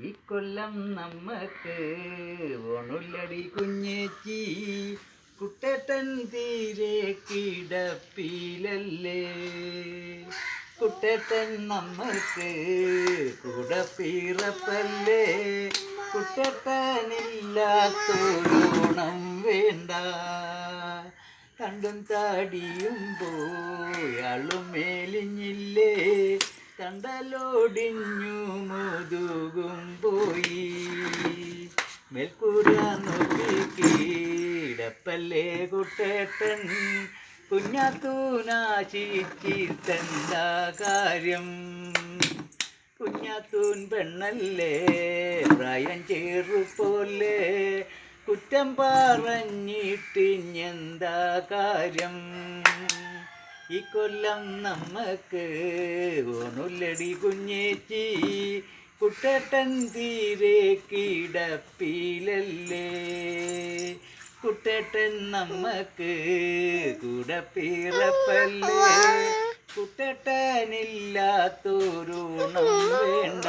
ഇക്കൊല്ലം നമ്മക്ക് ഓണുല്ലടി കുഞ്ഞേച്ചി. കുട്ടേട്ടൻ തീരെ കിടപ്പിലല്ലേ? കുട്ടേട്ടൻ നമ്മക്ക് കൂടെ പിറപ്പല്ലേ വേണ്ട. കണ്ടും താടിയും പോയാളും മേലിഞ്ഞില്ലേ? കണ്ടലോടിഞ്ഞു പോയി മേൽക്കൂര നോക്കി കീടപ്പല്ലേ കുട്ടേട്ടൻ? കുഞ്ഞാത്തൂനാശിച്ചിട്ടെന്താ കാര്യം. കുഞ്ഞാത്തൂൻ പെണ്ണല്ലേ? പ്രായം ചേറുപോലെ കുറ്റം പറഞ്ഞിട്ടിഞ്ഞെന്താ കാര്യം? ഈ കൊല്ലം നമ്മക്ക് ഓണുല്ലടി കുഞ്ഞേച്ചി. കുട്ടട്ടൻ തീരെ കിടപ്പിലല്ലേ? കുട്ടേട്ടൻ നമ്മക്ക് കൂടെ പിറപ്പല്ലേ കുട്ടേട്ടനില്ലാത്തോരോണം വേണ്ട.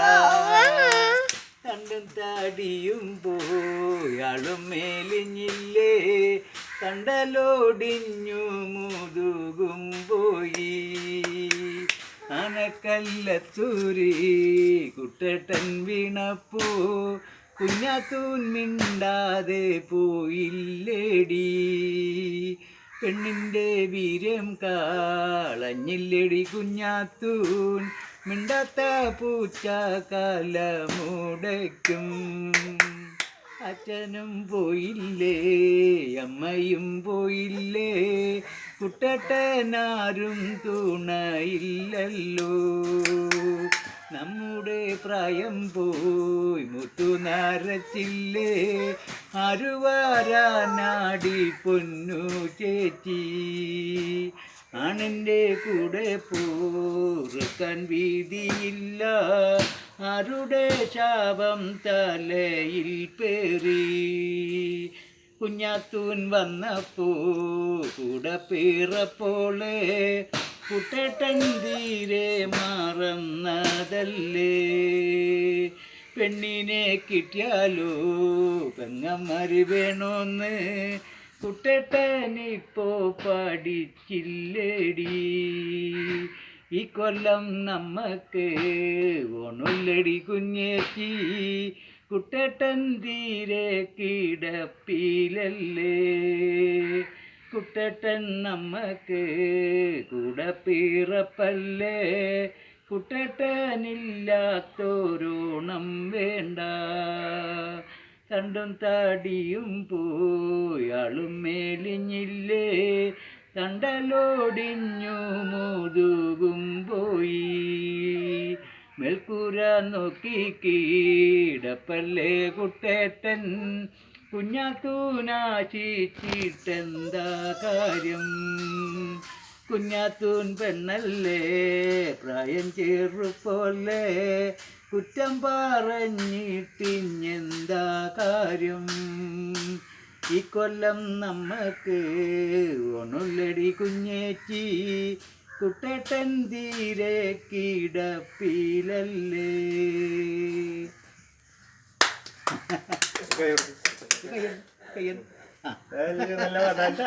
കണ്ടും താടിയും പോയാളും മേലിഞ്ഞില്ലേ? കണ്ടലോടിഞ്ഞു മുതുകും പോയി. അനക്കല്ലത്തൂരി കുട്ടേട്ടൻ വീണപ്പോ കുഞ്ഞാത്തൂൻ മിണ്ടാതെ പോയില്ലേടി. പെണ്ണിന്റെ വീര്യം കാളഞ്ഞില്ലടി കുഞ്ഞാത്തൂൻ. മിണ്ടാത്ത പൂച്ച കാലമുടയ്ക്കും അച്ഛനും പോയില്ലേ അമ്മയും പോയില്ലേ? കുട്ടട്ടനാരും തുണയില്ലല്ലോ. നമ്മുടെ പ്രായം പോയി മുത്തു നരച്ചില്ലേ ആരുവാരാനാടി പൊന്നു ചേച്ചി. ആണെന്റെ കൂടെ പൂറുക്കാൻ വീതിയില്ല. ആരുടെ ശാപം തലയിൽ പേറി. കുഞ്ഞാത്തൂൻ വന്നപ്പോ കൂടെ പിറപ്പോളെ കുട്ടേട്ടൻ തീരെ മറന്നതല്ലേ? പെണ്ണിനെ കിട്ടിയാലോ? പെങ്ങമ്മരി വേണോന്ന്? കുട്ടേട്ടനിപ്പോ പഠിച്ചില്ലേടി. ഈ കൊല്ലം നമ്മക്ക് ഓണുല്ലടി കുഞ്ഞേച്ചി. കുട്ടേട്ടൻ തീരെ കിടപ്പിലല്ലേ? കുട്ടേട്ടൻ നമ്മക്ക് കൂടെ പീറപ്പല്ലേ കുട്ടേട്ടനില്ലാത്തോരോണം വേണ്ട. കണ്ടും താടിയും പോയാളും മേലിഞ്ഞില്ലേ? കണ്ടലോടിഞ്ഞു മുതുകും പോയി. മേൽക്കൂര നോക്കി കീടപ്പല്ലേ കുട്ടേട്ടൻ? കുഞ്ഞാത്തൂനാശിച്ചിട്ടെന്താ കാര്യം? കുഞ്ഞാത്തൂൻ പെണ്ണല്ലേ പ്രായം ചെറുപോലെ കുറ്റം പറഞ്ഞിട്ടിഞ്ഞെന്താ കാര്യം? ഈ കൊല്ലം നമ്മക്ക് ഒണുള്ളടി കുഞ്ഞേച്ചി കുട്ടേട്ടൻ തീരെ കിടപ്പിലല്ലേ. കയ്യൻ കയ്യൻ നല്ല